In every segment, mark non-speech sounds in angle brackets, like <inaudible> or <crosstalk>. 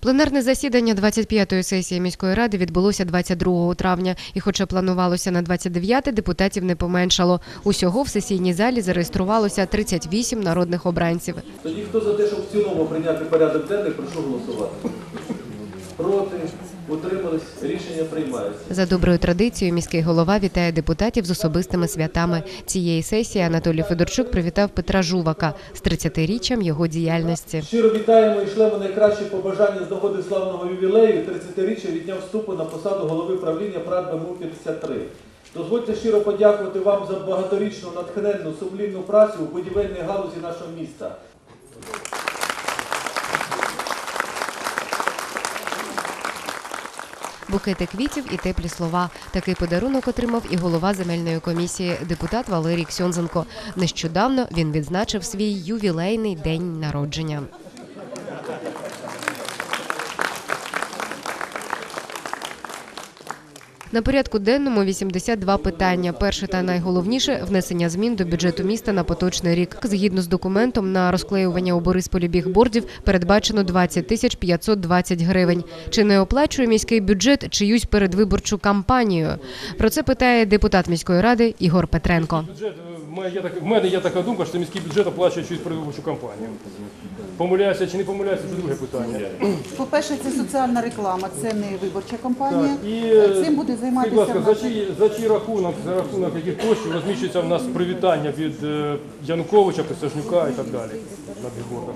Пленарне засідання 25-ї сесії міської ради відбулося 22 травня, і хоча планувалося на 29, депутатів не поменшало. Усього в сесійній залі зареєструвалося 38 народних обранців. Тоді хто за те, щоб в цілому прийняти порядок денний, прошу голосувати. Проти, утримались, рішення приймається. За доброю традицією міський голова вітає депутатів з особистими святами. Цієї сесії Анатолій Федорчук привітав Петра Жувака з 30-річчям його діяльності. Щиро вітаємо і шлемо найкращі побажання з нагоди славного ювілею 30-річчя від дня вступу на посаду голови правління ПРАД БМУ 53. Дозвольте щиро подякувати вам за багаторічну натхненну сумлінну працю у будівельній галузі нашого міста. Букети квітів і теплі слова. Такий подарунок отримав і голова земельної комісії, депутат Валерій Ксьонзенко. Нещодавно він відзначив свій ювілейний день народження. На порядку денному 82 питання. Перше та найголовніше внесення змін до бюджету міста на поточний рік. Згідно з документом, на розклеювання у Борисполі бігбордів передбачено 20 тисяч 520 гривень. Чи не оплачує міський бюджет чиюсь передвиборчу кампанію? Про це питає депутат міської ради Ігор Петренко. Е, в мене є така думка, що міський бюджет оплачує чиюсь передвиборчу кампанію. Помиляюся чи не помиляюся, це друге питання. По-перше, це соціальна реклама, це не виборча кампанія. Так, і е, Цим буде будь ласка, за чий, за чий рахунок, за рахунок яких коштів розміщується в нас привітання від е, Януковича, Присяжнюка і так далі на бігбордах.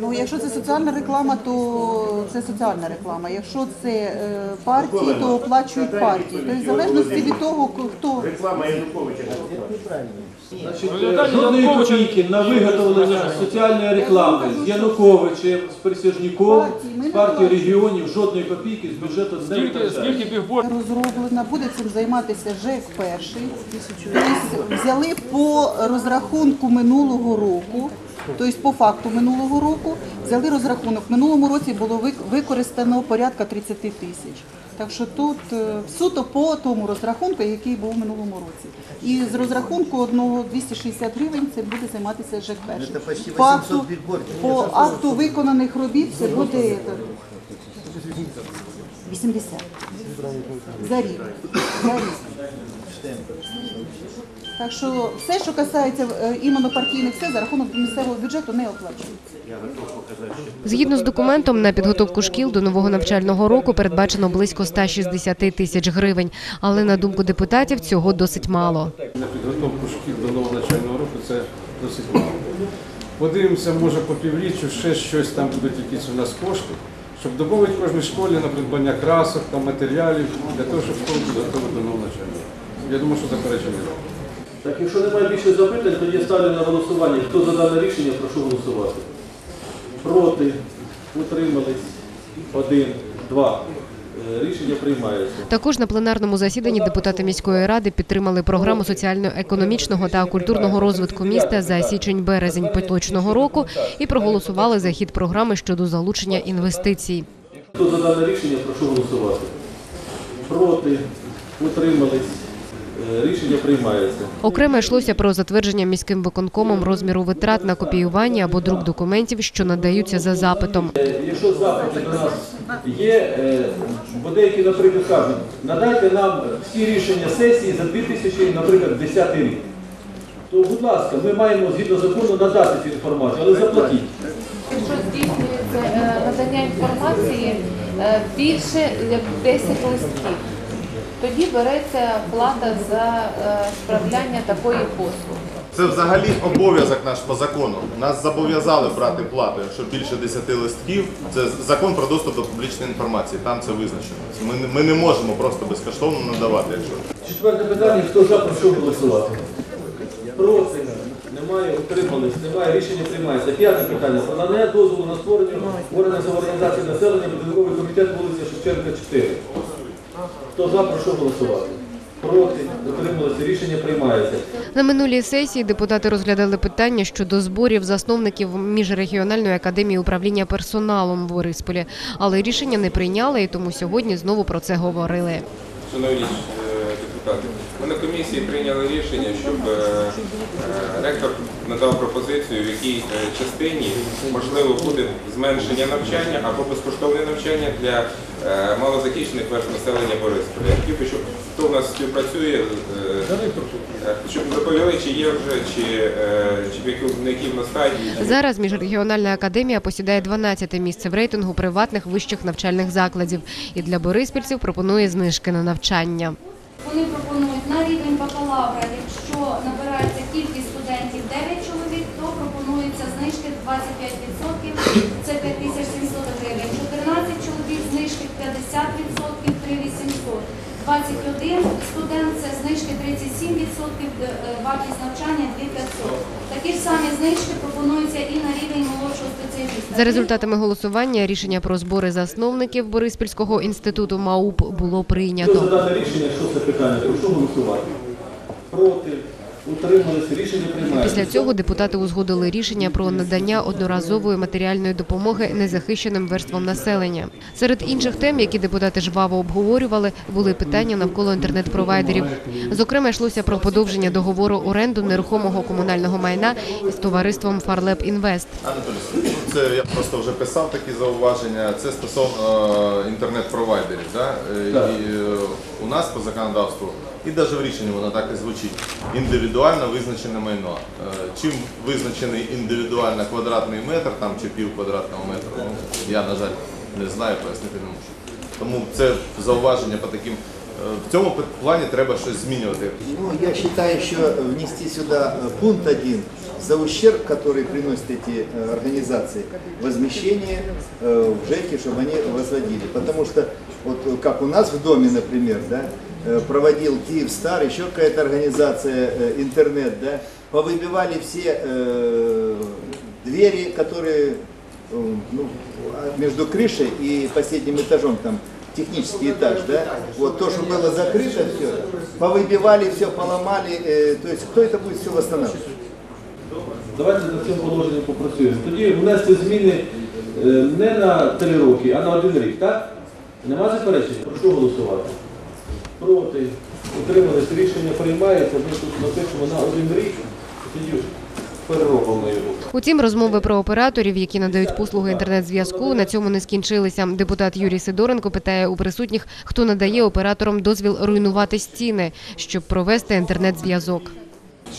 Ну, якщо це соціальна реклама, то це соціальна реклама. Якщо це е, партії, то оплачують партії. Тобто в залежності від того, хто Значить, Розглядання е, жодної копійки на виготовлення соціальної реклами з Януковичем, з Присяжніком, з партії регіонів, жодної копійки з бюджету не витрачається. розроблена, буде цим займатися ЖЕК перший. Взяли по розрахунку минулого року. Тобто по факту минулого року взяли розрахунок. В минулому році було використано порядка 30 тисяч. Так що тут е, суто по тому розрахунку, який був в минулому році. І з розрахунку одного 260 гривень це буде займатися перший. По акту, по акту виконаних робіт це буде е, 80 за рік. За рік. Так що все, що касається е, іменно партійних, все за рахунок місцевого бюджету не оплачується. Згідно з документом, на підготовку шкіл до нового навчального року передбачено близько 160 тисяч гривень. Але на думку депутатів цього досить мало. на підготовку шкіл до нового навчального року це досить мало. Подивимося, може по півріччю ще щось там будуть якісь у нас кошти, щоб домовити кожній школі на придбання красок та матеріалів для того, щоб школу підготовити до нового навчального року. Я думаю, що заперечення немає. Так, якщо немає більше запитань, тоді я ставлю на голосування. Хто за дане рішення, прошу голосувати. Проти, утримались, один, два. Е, Рішення приймається. Також на пленарному засіданні депутати міської ради підтримали програму соціально-економічного та культурного розвитку міста за січень-березень поточного року і проголосували за хід програми щодо залучення інвестицій. Хто за дане рішення, прошу голосувати. Проти, утримались. Е, Рішення приймається. Окремо йшлося про затвердження міським виконкомом розміру витрат на копіювання або друк документів, що надаються за запитом. Е, Якщо запити до нас є, е, бо деякі, наприклад, кажуть, надайте нам всі рішення сесії за 2000, наприклад, 10 рік. То, будь ласка, ми маємо згідно закону надати цю інформацію, але заплатіть. Якщо здійснюється надання інформації більше як 10 листків, тоді береться плата за е, справляння такої послуги. Це взагалі обов'язок наш по закону. Нас зобов'язали брати плату, якщо більше 10 листків. Це закон про доступ до публічної інформації. Там це визначено. Ми, не- ми не можемо просто безкоштовно надавати. Якщо Четверте питання, хто за, прошу голосувати. Проти, немає, утримались, немає, рішення приймається. П'яте питання. Про надання дозволу на створення органів з організації населення, будинковий комітет вулиця Шевченка 4. Хто за, прошу голосувати. Проти, утрималися, рішення приймається. На минулій сесії депутати розглядали питання щодо зборів засновників міжрегіональної академії управління персоналом в Борисполі, але рішення не прийняли, і тому сьогодні знову про це говорили. Шановні е. Ми на комісії прийняли рішення, щоб е, е, ректор надав пропозицію, в якій е, частині можливо буде зменшення навчання або безкоштовне навчання для малозахищених верств населення Борисполя. Я хотів би, щоб хто в нас співпрацює, щоб доповіли, чи є вже, чи, чи на в нас стадії. Зараз міжрегіональна академія посідає 12 місце в рейтингу приватних вищих навчальних закладів і для бориспільців пропонує знижки на навчання. Вони пропонують на рівень бакалавра, якщо набирається кількість студентів 9 чоловік, то пропонується знижки 25%, це 5700 гривень. 14 чоловік знижки 50%, 3800. 21 студент це знижки 37%, е, вартість навчання 2500. Такі ж самі знижки пропонуються і на рівень молодшого спеціаліста. За результатами голосування рішення про збори засновників Бориспільського інституту МАУП було прийнято. за задати рішення, що це питання? Прошу голосувати. Проти, утрималися, рішення приймається. Після цього депутати узгодили рішення про надання одноразової матеріальної допомоги незахищеним верствам населення. Серед інших тем, які депутати жваво обговорювали, були питання навколо інтернет-провайдерів. Зокрема, йшлося про подовження договору оренду нерухомого комунального майна із товариством Фарлеп Інвест. Ну, це я просто вже писав такі зауваження. Це стосовно е, інтернет-провайдерів. Да? Е, І, е, у нас по законодавству, і навіть в рішенні воно так і звучить, індивідуально визначене майно. Е, Чим визначений індивідуально квадратний метр там, чи пів квадратного метра, ну, я, на жаль, не знаю, пояснити не можу. Тому це зауваження по таким. е, В цьому плані треба щось змінювати. Ну, я считаю еще внести сюда э, пункт один за ущерб, который приносят эти э, организации, возмещение э, в ЖЭКе, чтобы они возводили. Потому что, вот э, как у нас в доме, например, да, э, проводил Киевстар, еще какая-то организация, э, интернет, да, повыбивали все э, двери, которые э, ну, а между крышей и последним этажом там технический этаж, да, вот то, что было закрыто, все, повыбивали все, поломали, э, то есть кто это будет все восстанавливать? Давайте за цим положенням попрацюємо. Тоді внести зміни е, не на три роки, а на один рік, так? Нема заперечень? Прошу голосувати. Проти. Утримались. Рішення приймається. Ми тут напишемо на один рік. Тоді переробимо його. Утім, розмови про операторів, які надають послуги інтернет-зв'язку, на цьому не скінчилися. Депутат Юрій Сидоренко питає у присутніх, хто надає операторам дозвіл руйнувати стіни, щоб провести інтернет-зв'язок.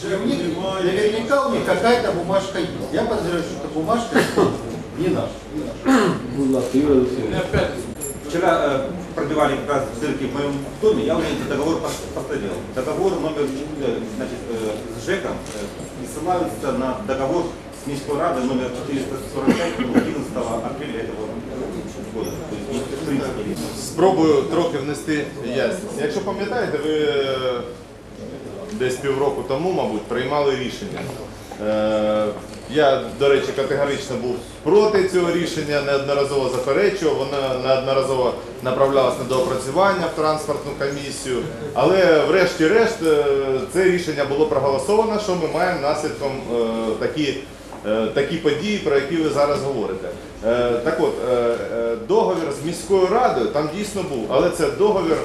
Наверняка у них какая-то бумажка есть. Я подозреваю, что эта бумажка не наша. Юрій Олексійович. Вчера э, пробивали как раз дырки в моем доме, я уже этот договор пос- повторил. Договор номер э, значит, э, с ЖЭКом э, и ссылаются на договор с Міськой Рады номер 445 11 апреля этого года. То есть, ну, в принципе, Спробую трохи внести ясність. Якщо пам'ятаєте, ви е, десь півроку тому, мабуть, приймали рішення. я, до речі, категорично був проти цього рішення, неодноразово заперечував, воно неодноразово направлялось на доопрацювання в транспортну комісію. Але врешті-решт е, це рішення було проголосовано, що ми маємо наслідком е, такі е, такі події, про які ви зараз говорите. Так от, договір з міською радою там дійсно був, але це договір.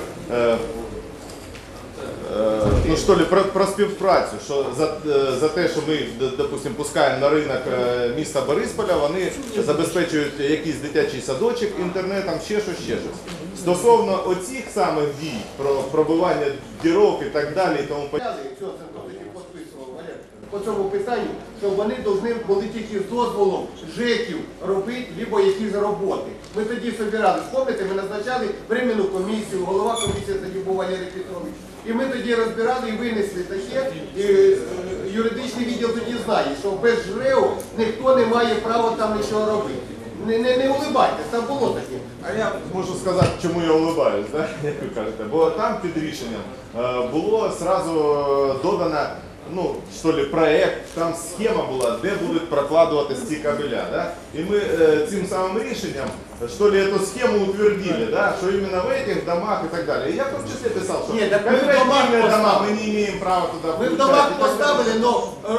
Ну що ли, про, про співпрацю, що за, е, за те, що ми, д- допустим, пускаємо на ринок е, міста Борисполя, вони забезпечують якийсь дитячий садочок інтернетом, ще щось, ще щось. Стосовно оцих самих дій, про пробивання дірок і так далі, і тому. Якщо по цьому питанню, що вони повинні були тільки з дозволом ЖЕКів робити либо якісь роботи. Ми тоді збирали, пам'ятаєте, ми назначали временну комісію, голова комісії тоді був Валерій Петрович. І ми тоді розбирали і винесли таке, і е, юридичний відділ тоді знає, що без ЖРЕО ніхто не має права там нічого робити. Не, не, не улибайтесь, там було таке. А я можу сказати, чому я улибаюсь, да? <laughs> як ви кажете. Бо там під рішенням е, було сразу е, додано ну, що ли, проект, там схема була, де будуть прокладуватися ці кабеля. Да? І ми цим самим рішенням що ли, эту схему утвердили, да? що іменно в этих домах і так далі. І я в тому числі писав, що Ні, так ми в домах кооперативні дома поставили. ми не маємо права туди Ми в домах так поставили,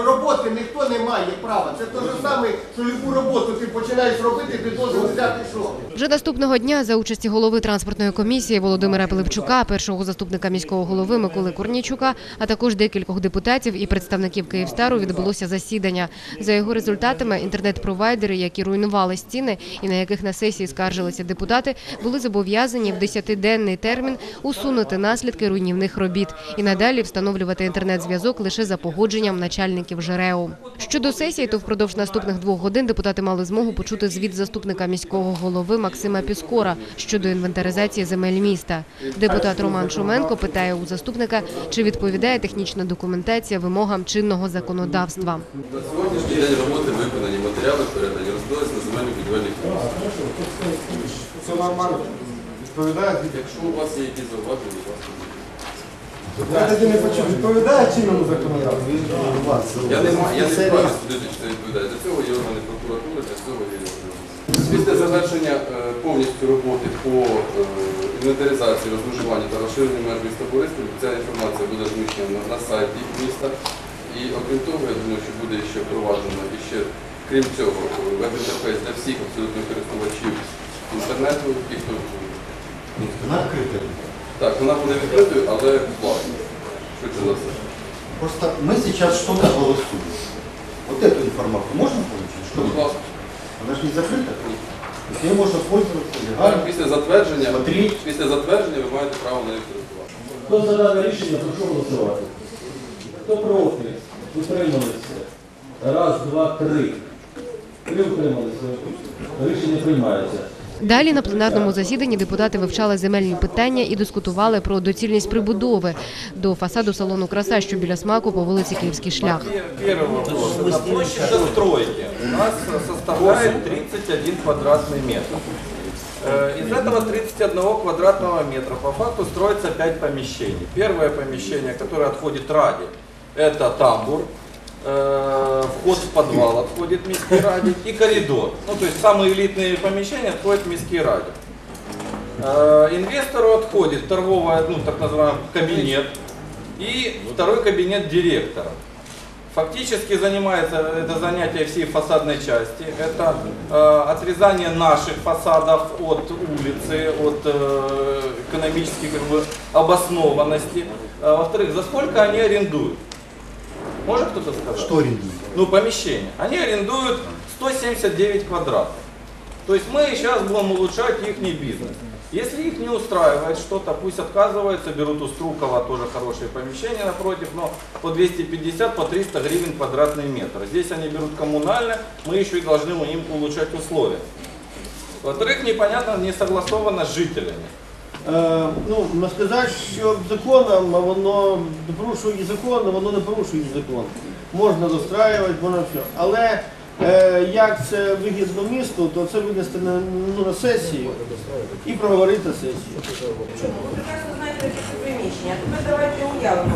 роботи ніхто не має права. Це те ж саме, що яку роботу ти починаєш робити, ти должен взяти що? Вже наступного дня за участі голови транспортної комісії Володимира Пилипчука, першого заступника міського голови Миколи Корнійчука, а також декількох депутатів і представників Київстару відбулося засідання. За його результатами інтернет-провайдери, які руйнували стіни і на яких на сесії скаржилися депутати, були зобов'язані в 10-денний термін усунути наслідки руйнівних робіт і надалі встановлювати інтернет-зв'язок лише за погодженням начальників ЖРЕУ. Щодо сесії, то впродовж наступних двох годин депутати мали змогу почути звіт заступника міського голови Максима Піскора щодо інвентаризації земель міста. Депутат Роман Шуменко питає у заступника, чи відповідає технічна документація вимогам чинного законодавства. На сьогоднішній день роботи виконані, матеріали передані, розділились на земельні будівельні комісії. Це нормально. Відповідає? Якщо у вас є якісь зауваження, будь ласка. Я тоді не почув. Відповідає чинному законодавству? Я не маю, я не вправі судити, чи це відповідає. Для цього є органи прокуратури, для цього є органи. Після завершення е, повністю роботи по е, інвентаризації, розмежуванню та розширенню меж міста Бориспіль, ця інформація буде розміщена на, на сайті міста. І окрім того, я думаю, що буде ще впроваджено і ще, крім цього, е, веб-інтерфейс для всіх абсолютно користувачів інтернету, ті, хто так, вона буде відкритою, але платною. Швидше за все. Просто мы сейчас что-то голосуем. Вот эту информацию можно получить? Что Будь ласка. Она же не закрыта. То есть ей можно пользоваться Так, легально. після затвердження, Смотреть. після затвердження ви маєте право на користувати. Хто за дане рішення, прошу голосувати. Хто проти? Утрималися. Раз, два, три. Три утрималися. Рішення приймається. Далі на пленарному засіданні депутати вивчали земельні питання і дискутували про доцільність прибудови до фасаду салону краса, що біля смаку по вулиці Київський шлях. Первый вопрос. На площадь застройки у нас составляет 31 квадратный метр. Э, Из этого 31 квадратного метра по факту строится 5 помещений. Первое помещение, которое отходит ради, это тамбур, Э, вход в подвал отходит Миский ради и коридор. Ну, то есть самые элитные помещения отходят в ради. Э, Инвестору отходит торговый, ну, так называемый кабинет и второй кабинет директора. Фактически занимается это занятие всей фасадной части. Это э, отрезание наших фасадов от улицы, от э, экономической как бы, обоснованности. Э, во-вторых, за сколько они арендуют? Может кто-то сказать? Что арендует? Ну, помещение. Они арендуют 179 квадратов. То есть мы сейчас будем улучшать их бизнес. Если их не устраивает что-то, пусть отказываются, берут у Струкова тоже хорошее помещение напротив, но по 250, по 300 гривен квадратный метр. Здесь они берут коммунальное, мы еще и должны им улучшать условия. Во-вторых, непонятно, не согласовано с жителями. Е, ну, сказати, що законом воно порушує закон, а воно не порушує закон. Можна достраювати, можна все. Але е, як це вигідно місту, то це винести на, ну, на сесію і проговорити сесію. Ви прекрасно знаєте таке приміщення. А тепер давайте уявимо.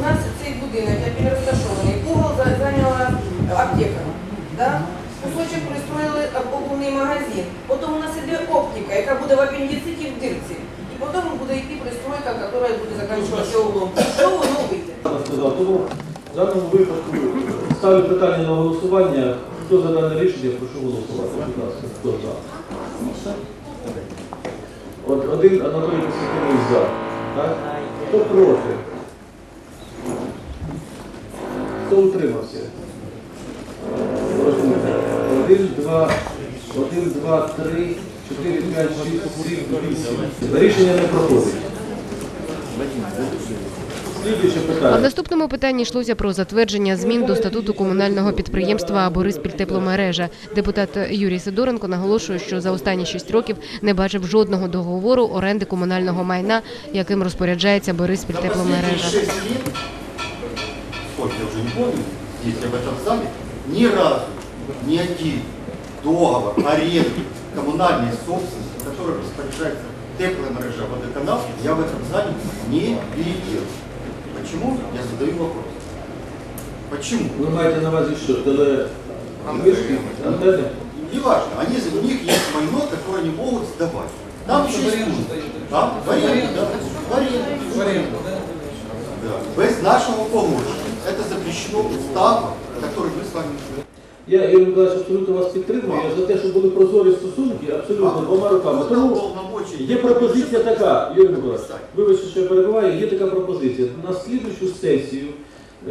У нас цей будинок, який розташований, угол за- зайняла аптека. Да? Кусочок пристроїли обувний магазин. Потім у нас іде оптика, яка буде в апендициті в дирці. І потім буде йти пристройка, яка буде закінчуватися углом. Що воно вийде? Я сказав, тому в даному випадку ставлю питання на голосування. Хто за дане рішення, прошу голосувати. Будь ласка, хто за? От один Анатолій Костянтинович за. Так? Хто проти? Хто утримався? Один, два, один, два, три, чотири, п'ять, шість, сім, вісім. Рішення не проходить. В наступному питанні йшлося про затвердження змін до статуту комунального підприємства Бориспіль тепломережа. Депутат Юрій Сидоренко наголошує, що за останні шість років не бачив жодного договору оренди комунального майна, яким розпоряджається Бориспіль тепломережа. Ни разу один договор аренды коммунальной собственности, который распоряжается теплая мережа водоканал, я в этом зале не видел. Почему? Я задаю вопрос. Почему? Ви маєте на увазі що? Теле... Вишки? Антенни? Неважно, они, у них есть майно, которое они могут сдавать. Там еще есть. Там в аренду, да. В аренду. Да. Без нашого погодження. Это запрещено уставом, который мы с вами Я, Ігор Миколаївич, абсолютно вас підтримую. Я за те, щоб були прозорі стосунки, абсолютно двома руками. Тому є пропозиція така, Юрій Миколаївич, вибачте, що я перебуваю, є така пропозиція. На слідуючу сесію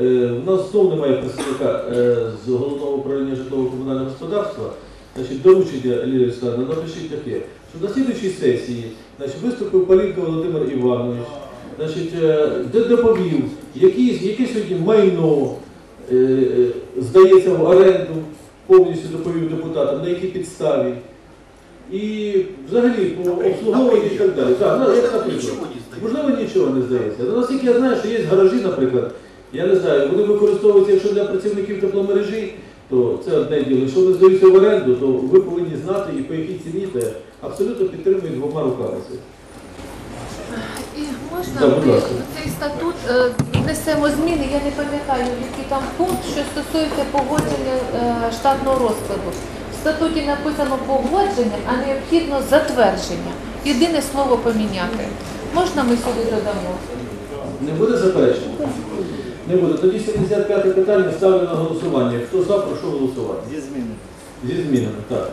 е, в нас знову немає представника е, з головного управління житлово-комунального господарства. Значить, доручення Лілія Олександровна, напишіть таке, що на слідуючій сесії значить, виступив Палінко Володимир Іванович, значить, е, де доповів, які, яке сьогодні майно здається в оренду, повністю доповів депутатам, на якій підставі. І взагалі по обслуговуванню і так далі. Так, ну, як наприклад, можливо, нічого не здається. Ну, наскільки я знаю, що є гаражі, наприклад, я не знаю, вони використовуються, якщо для працівників тепломережі, то це одне діло. Якщо вони здаються в оренду, то ви повинні знати і по якій ціні це абсолютно підтримують двома руками. Можна Да, будь ми ласка. цей статут е, внесемо зміни, я не пам'ятаю, який там пункт, що стосується погодження е, штатного розкладу. В статуті написано погодження, а необхідно затвердження. Єдине слово поміняти. Можна ми сюди додамо? Не буде заперечень? Не буде. Тоді 75 питання ставлю на голосування. Хто за, прошу голосувати. Зі змінами. Зі змінами, так.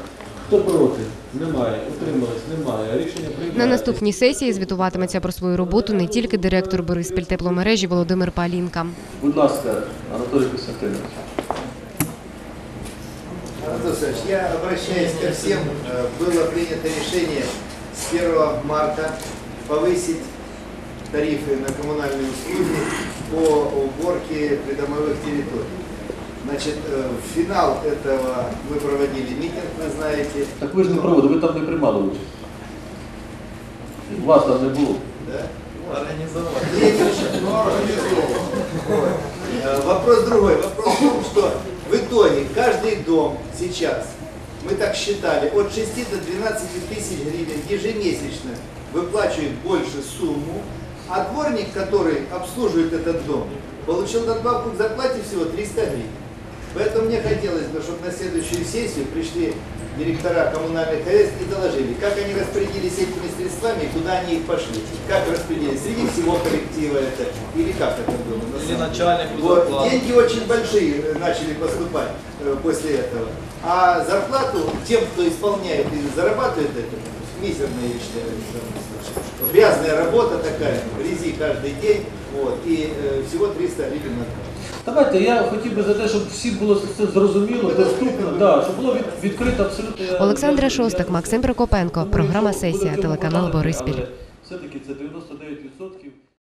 Хто проти? Немає. Утримались? Немає. Рішення прийнято. На наступній сесії звітуватиметься про свою роботу не тільки директор Бориспіль тепломережі Володимир Палінка. Будь ласка, Анатолій Костянтинович. Анатолий Александрович, я обращаюсь ко всем. Э, Было принято решение с 1 марта повысить тарифы на коммунальные услуги по уборке придомовых территорий. Значит, э, в финал этого мы проводили митинг, вы знаете. Так ви ж не проводили, ви там не приймали участь. Вас там не було. Да? Организовал. Вот. Э, Вопрос другой. Вопрос в том, что в итоге каждый дом сейчас, мы так считали, от 6 до 12 тысяч гривен ежемесячно выплачивает больше сумму, а дворник, который обслуживает этот дом, получил надбавку к зарплате всего 300 гривен. Поэтому мне хотелось бы, чтобы на следующую сессию пришли директора коммунальных ХС и доложили, как они распорядились этими средствами и куда они их пошли. Как распределились, среди всего коллектива это, или как это было? на Или деле? Вот, деньги очень большие э, начали поступать э, после этого. А зарплату тем, кто исполняет и зарабатывает это, мизерная, я считаю, грязная работа такая, грязи каждый день, вот, и э, всего 300 гривен на. Давайте, я хотів би за те, щоб всі було це зрозуміло, доступно, да, щоб було від- відкрито абсолютно. Олександра Шостак, Максим Прокопенко. Програма Сесія. Телеканал Бориспіль.